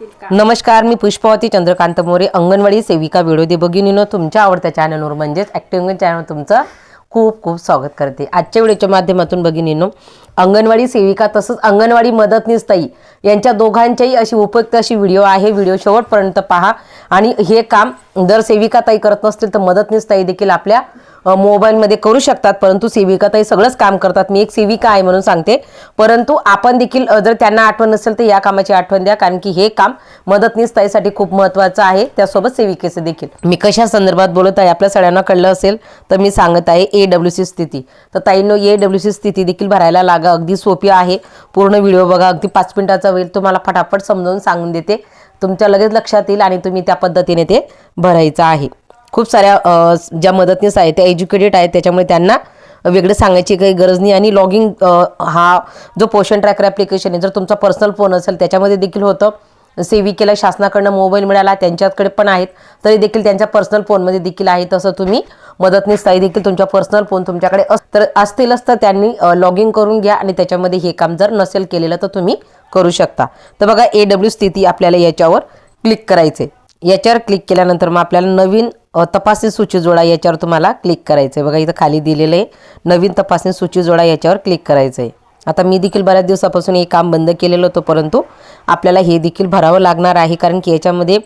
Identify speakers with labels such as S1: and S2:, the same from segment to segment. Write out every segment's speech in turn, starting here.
S1: नमस्कार मी पुष्पावती चंद्रकांत मोरे अंगणवाडी सेविका व्हिडिओ भगिनीनं तुमच्या आवडत्या चॅनलवर म्हणजेच ॲक्टिव्ह चॅनल तुमचं खूप खूप स्वागत करते. आजच्या व्हिडिओच्या माध्यमातून भगिनीनो अंगणवाडी सेविका तसंच अंगणवाडी मदतनीस ताई यांच्या दोघांच्याही अशी उपयुक्त अशी व्हिडिओ आहे. व्हिडिओ शेवटपर्यंत पहा. आणि हे काम जर सेविका ताई करत नसतील तर मदतनीसताई देखील आपल्या मोबाईलमध्ये करू शकतात. परंतु सेविका ताई सगळंच काम करतात. मी एक सेविका आहे म्हणून सांगते. परंतु आपण देखील जर त्यांना आठवण नसेल तर या कामाची आठवण द्या. कारण की हे काम मदतनीसताईसाठी खूप महत्त्वाचं आहे. त्यासोबत सेविकेचे देखील. मी कशा संदर्भात बोलत आहे आपल्या सगळ्यांना कळलं असेल तर मी सांगत आहे ए डब्ल्यू सी स्थिती. तर ताईनं ए डब्ल्यू सी स्थिती देखील भरायला लागा. अगदी सोपी आहे. पूर्ण व्हिडिओ बघा. अगदी पाच मिनिटाचा वेळ तुम्हाला फटाफट समजावून सांगून देते. तुमच्या लगेच लक्षात येईल आणि तुम्ही त्या पद्धतीने ते भरायचं आहे. खूप साऱ्या ज्या मदतनीस आहेत त्या एज्युकेटेड आहेत त्याच्यामुळे त्यांना वेगळं सांगायची काही गरज नाही. आणि लॉगिंग हा जो पोषण ट्रॅकर ॲप्लिकेशन आहे जर तुमचा पर्सनल फोन असेल त्याच्यामध्ये देखील होतं. सेविकेला शासनाकडनं मोबाईल मिळाला त्यांच्याकडे पण आहेत. तरी देखील त्यांच्या पर्सनल फोनमध्ये देखील आहे तसं तुम्ही मदतनीस. ताई देखील तुमच्या पर्सनल फोन तुमच्याकडे अस तर असतीलच तर त्यांनी लॉग इन करून घ्या आणि त्याच्यामध्ये हे काम जर नसेल केलेलं तर तुम्ही करू शकता. तर बघा ए डब्ल्यू स्थिती आपल्याला याच्यावर क्लिक करायचे. याच्यावर क्लिक केल्यानंतर मग आपल्याला नवीन तपासणी सूची जोडा याच्यावर तुम्हाला क्लिक करायचं आहे बघा इथं खाली दिलेलं आहे. नवीन तपासणी सूची जोडा याच्यावर क्लिक करायचं आहे आता मी देखील बऱ्याच दिवसापासून हे काम बंद केलेलं होतं परंतु आपल्याला हे देखील भरावं लागणार आहे कारण की याच्यामध्ये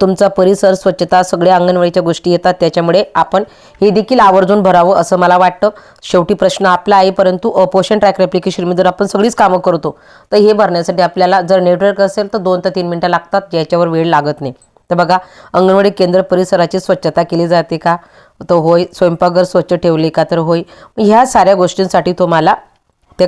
S1: तुमचा परिसर स्वच्छता सगळ्या अंगणवाडीच्या गोष्टी येतात त्याच्यामुळे आपण हे देखील आवर्जून भरावं असं मला वाटतं. शेवटी प्रश्न आपला आहे परंतु अ, पोषण ट्रॅकर ॲप्लिकेशनमध्ये जर आपण सगळीच कामं करतो तर हे भरण्यासाठी आपल्याला जर नेटवर्क असेल तर दोन ते तीन मिनटं लागतात याच्यावर वेळ लागत नाही. तर बघा अंगणवाडी केंद्र परिसराची स्वच्छता केली जाते का? तर होय स्वयंपाकघर स्वच्छ ठेवले का? तर होय. ह्या साऱ्या गोष्टींसाठी तुम्हाला ते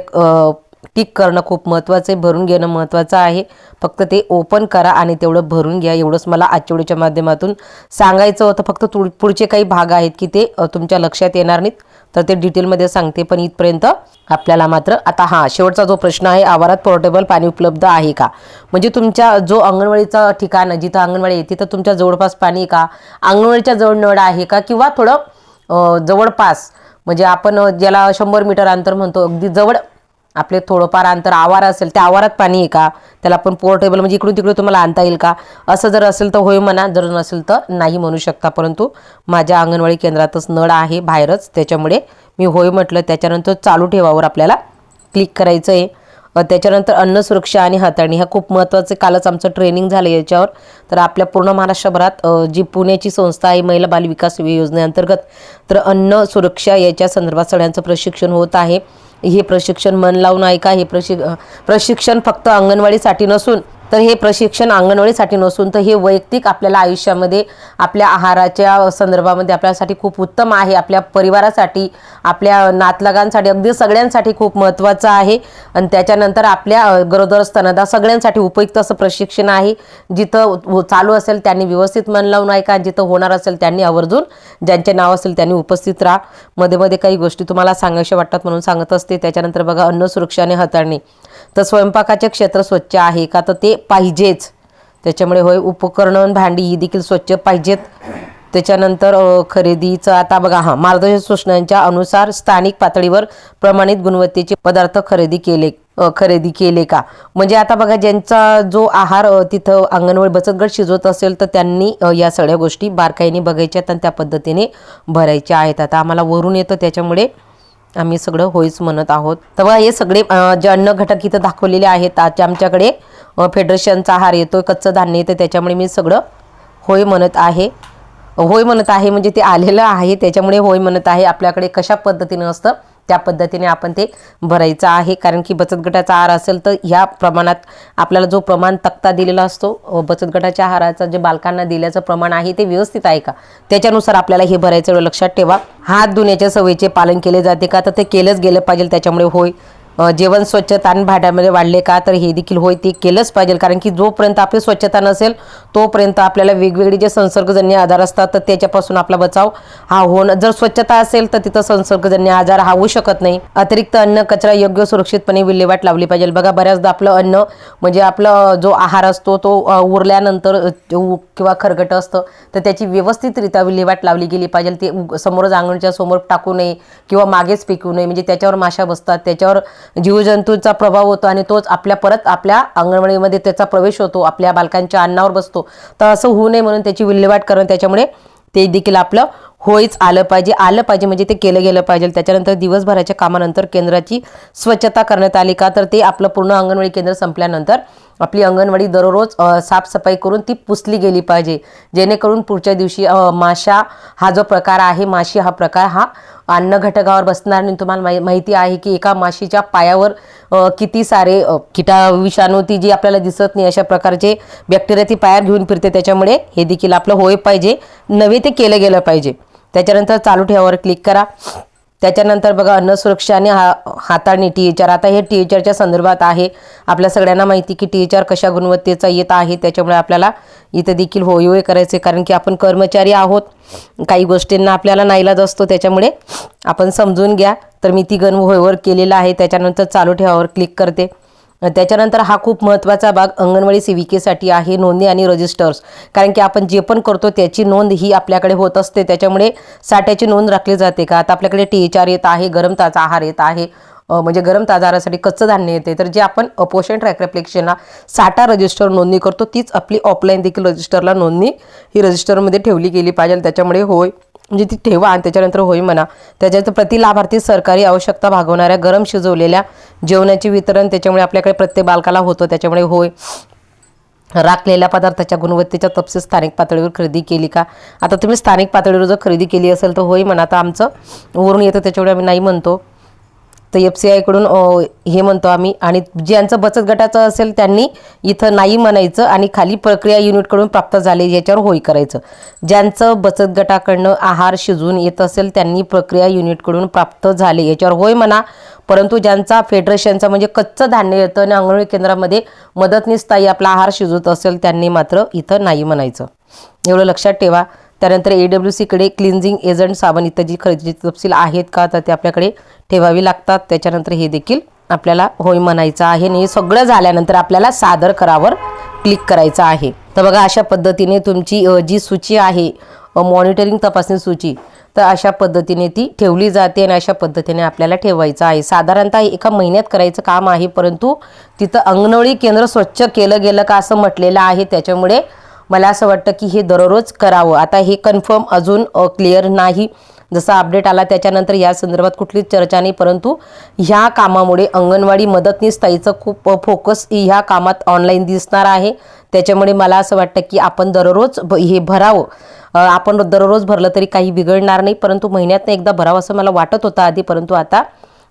S1: टिक करणं खूप महत्त्वाचं आहे भरून घेणं महत्त्वाचं आहे. फक्त ते ओपन करा आणि तेवढं भरून घ्या. एवढंच मला आजच्या माध्यमातून सांगायचं होतं. फक्त तु पुढचे काही भाग आहेत की ते तुमच्या लक्षात येणार नाहीत. तर ते डिटेलमध्ये सांगते पण इथपर्यंत आपल्याला मात्र आता हां शेवटचा जो प्रश्न आहे आवारात पोर्टेबल पाणी उपलब्ध आहे का? म्हणजे तुमच्या जो अंगणवाडीचं ठिकाण जिथं अंगणवाडी आहे तिथं तुमच्या जवळपास पाणी का? अंगणवाडीच्या जवळ नळ आहे का? किंवा थोडं जवळपास म्हणजे आपण ज्याला शंभर मीटर अंतर म्हणतो अगदी जवळ आपले थोडंफार अंतर आवार असेल त्या आवारात पाणी आहे का? त्याला आपण पोर्टेबल म्हणजे इकडून तिकडे तुम्हाला आणता येईल का? असं जर असेल तर होय म्हणा जर नसेल तर नाही म्हणू शकता. परंतु माझ्या अंगणवाडी केंद्रातच नळ आहे बाहेरच त्याच्यामुळे मी होय म्हटलं त्याच्यानंतर चालू ठेवावर आपल्याला क्लिक करायचं आहे त्याच्यानंतर अन्न सुरक्षा आणि हाताळणी. ह्या खूप महत्त्वाचे कालच आमचं ट्रेनिंग झालं याच्यावर. तर आपल्या पूर्ण महाराष्ट्रभरात जी पुण्याची संस्था आहे महिला बाल विकास योजनेअंतर्गत तर अन्न सुरक्षा याच्या संदर्भात सगळ्यांचं प्रशिक्षण होत आहे. हे प्रशिक्षण मन लावून ऐका हे प्रशिक प्रशिक्षण फक्त अंगणवाडीसाठी नसून तर हे प्रशिक्षण अंगणवाडीसाठी नसून तर हे वैयक्तिक आपल्याला आयुष्यामध्ये आपल्या आहाराच्या संदर्भामध्ये आपल्यासाठी खूप उत्तम आहे. आपल्या परिवारासाठी आपल्या नातलगांसाठी अगदी सगळ्यांसाठी खूप महत्त्वाचं आहे. आणि त्याच्यानंतर आपल्या गरोदर स्तनदा सगळ्यांसाठी उपयुक्त असं प्रशिक्षण आहे. जिथं चालू असेल त्यांनी व्यवस्थित मन लावून ऐका. जिथं होणार असेल त्यांनी आवर्जून ज्यांचे नाव असेल त्यांनी उपस्थित राहा. मध्ये मध्ये काही गोष्टी तुम्हाला सांगायच्या वाटतात म्हणून सांगत असते. त्याच्यानंतर बघा अन्न सुरक्षा आणि हाताळणी. तर स्वयंपाकाचे क्षेत्र स्वच्छ आहे का? तर ते पाहिजेच. त्याच्यामुळे होय उपकरणं भांडी ही देखील स्वच्छ पाहिजेत. त्याच्यानंतर खरेदीचं आता बघा हां मार्गदर्शक सूचनांच्या अनुसार स्थानिक पातळीवर प्रमाणित गुणवत्तेचे पदार्थ खरेदी केले खरेदी केले का? म्हणजे आता बघा ज्यांचा जो आहार तिथं अंगणवाडी बचत गट शिजवत असेल तर त्यांनी या सगळ्या गोष्टी बारकाईने बघायच्या आणि त्या पद्धतीने भरायच्या आहेत. आता आम्हाला वरून येतं त्याच्यामुळे आम्ही सगळं होईच म्हणत आहोत. तेव्हा हे सगळे जे अन्न घटक इथं दाखवलेले आहेत आज आमच्याकडे फेडरेशनचा आहार येतो कच्चं धान्य येतं त्याच्यामुळे मी सगळं होय म्हणत आहे. होय म्हणत आहे म्हणजे ते आलेलं आहे त्याच्यामुळे होय म्हणत आहे आपल्याकडे कशा पद्धतीनं असतं? त्या पद्धतीने आपण ते भरायचं आहे. कारण की बचत गटाचा आहार असेल तर ह्या प्रमाणात आपल्याला जो प्रमाण तक्ता दिलेला असतो बचत गटाच्या आहाराचं जे बालकांना दिल्याचं प्रमाण आहे ते व्यवस्थित आहे का? त्याच्यानुसार आपल्याला हे भरायचं लक्षात ठेवा. हात धुण्याच्या सवयीचे पालन केले जाते का? तर ते केलंच गेलं पाहिजे त्याच्यामुळे होय. जेवण स्वच्छता आणि भांड्यामध्ये वाढले का तर हे देखील होय ते केलंच पाहिजे. कारण की जोपर्यंत आपली स्वच्छता नसेल तोपर्यंत आपल्याला वेगवेगळे जे संसर्गजन्य आजार असतात तर त्याच्यापासून आपला बचाव हा होणं जर स्वच्छता असेल तर तिथं संसर्गजन्य आजार हा होऊ शकत नाही. अतिरिक्त अन्न कचरा योग्य सुरक्षितपणे विल्हेवाट लावली पाहिजे. बघा बऱ्याचदा आपलं अन्न म्हणजे आपलं जो आहार असतो तो उरल्यानंतर किंवा खरगट असतं तर त्याची व्यवस्थितरित्या विल्हेवाट लावली गेली पाहिजे. ते समोरच अंगणच्या समोर टाकू नये किंवा मागेच फेकू नये. म्हणजे त्याच्यावर माशा बसतात त्याच्यावर जीवजंतूंचा प्रभाव होतो आणि तोच आपल्या परत आपल्या अंगणवाडीमध्ये त्याचा प्रवेश होतो आपल्या बालकांच्या अन्नावर बसतो. तर असं होऊ नये म्हणून त्याची विल्हेवाट करणं त्याच्यामुळे ते देखील आपलं होईच आलं पाहिजे. आलं पाहिजे म्हणजे ते केलं गेलं पाहिजे. त्याच्यानंतर दिवसभराच्या कामानंतर केंद्राची स्वच्छता करण्यात आली का? तर ते आपलं पूर्ण अंगणवाडी केंद्र संपल्यानंतर आपली अंगणवाडी दररोज साफसफाई करून ती पुसली गेली पाहिजे. जेणेकरून पुढच्या दिवशी माशा हा जो प्रकार आहे माशी हा प्रकार हा अन्न घटकावर बसणार आणि तुम्हाला माहि माहिती आहे की एका माशीच्या पायावर किती सारे किटा विषाणू ती जी आपल्याला दिसत नाही अशा प्रकारचे बॅक्टेरिया ती पायात घेऊन फिरते. त्याच्यामुळे हे देखील आपलं होय पाहिजे. नव्हे ते केलं गेलं पाहिजे. त्याच्यानंतर चालू ठेवावर क्लिक करा. त्याच्यानंतर बघा अन्न सुरक्षा आणि हा हाताळणी टी एच आर आता हे टी एच आरच्या संदर्भात आहे. आपल्या सगळ्यांना माहिती की टी एच आर कशा गुणवत्तेचा येत आहे त्याच्यामुळे आपल्याला इथं देखील होय होय करायचे कारण की आपण कर्मचारी आहोत. काही गोष्टींना आपल्याला नाईलाज असतो त्याच्यामुळे आपण समजून घ्या. तर मी ती गण होयवर केलेला आहे. त्याच्यानंतर चालू ठेवावर क्लिक करते. त्याच्यानंतर हा खूप महत्त्वाचा भाग अंगणवाडी सेविकेसाठी आहे नोंदणी आणि रजिस्टर्स. कारण की आपण जे पण करतो त्याची नोंद ही आपल्याकडे होत असते. त्याच्यामुळे साठ्याची नोंद राखली जाते का? आता आपल्याकडे टी एच आर येत आहे गरम ताजा आहार येत आहे म्हणजे गरम ताजारासाठी कच्चं धान्य येते. तर जे आपण अपोशन ट्रॅक साठा रजिस्टर नोंदणी करतो तीच आपली ऑफलाईन देखील रजिस्टरला नोंदणी ही रजिस्टरमध्ये ठेवली गेली पाहिजे. त्याच्यामुळे होय म्हणजे ती ठेवा आणि त्याच्यानंतर होय म्हणा. त्याच्यात प्रति लाभार्थी सरकारी आवश्यकता भागवणाऱ्या गरम शिजवलेल्या जेवणाचे वितरण त्याच्यामुळे आपल्याकडे प्रत्येक बालकाला होतं. त्याच्यामुळे होय. राखलेल्या पदार्थाच्या गुणवत्तेच्या तपशील स्थानिक पातळीवर खरेदी केली का? आता तुम्ही स्थानिक पातळीवर जर खरेदी केली असेल तर होय म्हणा. आता आमचं वरून येतं त्याच्यामुळे आम्ही नाही म्हणतो. तर एफ सी आयकडून हे म्हणतो आम्ही. आणि ज्यांचं बचत गटाचं असेल त्यांनी इथं नाही म्हणायचं आणि खाली प्रक्रिया युनिटकडून प्राप्त झाले याच्यावर होय करायचं. ज्यांचं बचत गटाकडनं आहार शिजवून येत असेल त्यांनी प्रक्रिया युनिटकडून प्राप्त झाले याच्यावर होय म्हणा. परंतु ज्यांचा फेडरेशनचा म्हणजे कच्चं धान्य येतं आणि अंगणवाडी केंद्रामध्ये मदतनीस आपला आहार शिजवत असेल त्यांनी मात्र इथं नाही म्हणायचं. एवढं लक्षात ठेवा. त्यानंतर ए डब्ल्यू सीकडे क्लिन्झिंग एजंट साबण इत्यादी खरेदीचे तपशील आहेत का? तर ते आपल्याकडे ठेवावी लागतात. त्याच्यानंतर हे देखील आपल्याला होय म्हणायचं आहे. आणि हे सगळं झाल्यानंतर आपल्याला सादर करावर क्लिक करायचं आहे. तर बघा अशा पद्धतीने तुमची जी सूची आहे मॉनिटरिंग तपासणी सूची तर अशा पद्धतीने ती ठेवली जाते आणि अशा पद्धतीने आपल्याला ठेवायचं आहे. साधारणतः एका महिन्यात करायचं काम आहे परंतु तिथं अंगणवाडी केंद्र स्वच्छ केलं गेलं का असं म्हटलेलं आहे. त्याच्यामुळे मला असं वाटतं की हे दररोज करावं. आता हे कन्फर्म अजून क्लिअर नाही. जसा अपडेट आला त्याच्यानंतर या संदर्भात कुठलीच चर्चा नाही परंतु ह्या कामामुळे अंगणवाडी मदतनीस ताईचं खूप फोकस ह्या कामात ऑनलाईन दिसणार आहे. त्याच्यामुळे मला असं वाटतं की आपण दररोज भ- हे भरावं. आपण दररोज भरलं तरी काही बिघडणार नाही परंतु महिन्यातनं एकदा भरावं असं मला वाटत होतं आधी परंतु आता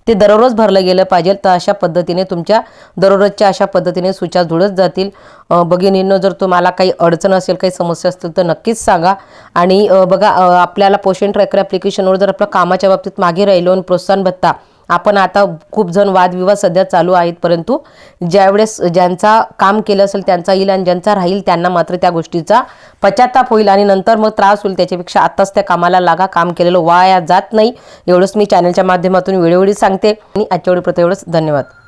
S1: ते दररोज भरलं गेलं पाहिजे तर अशा पद्धतीने तुमच्या दररोजच्या अशा पद्धतीने सूच्या जुळत जातील. अ, भगिनींनो जर तुम्हाला काही अडचण असेल काही समस्या असतील तर नक्कीच सांगा. आणि बघा आपल्याला पोषण ट्रॅकर ॲप्लिकेशनवर जर आपलं कामाच्या बाबतीत मागे राहिलो आणि प्रोत्साहन भत्ता आपण आता खूप जण वादविवाद सध्या चालू आहेत परंतु ज्यावेळेस ज्यांचा काम केलं असेल त्यांचा येईल आणि ज्यांचा राहील त्यांना मात्र त्या गोष्टीचा पश्चाताप होईल आणि नंतर मग त्रास होईल. त्याच्यापेक्षा आत्ताच त्या कामाला लागा काम केलेलं वाया जात नाही. एवढंच मी चॅनलच्या माध्यमातून वेळोवेळी सांगते. आणि आजच्या वेळी एवढंच धन्यवाद.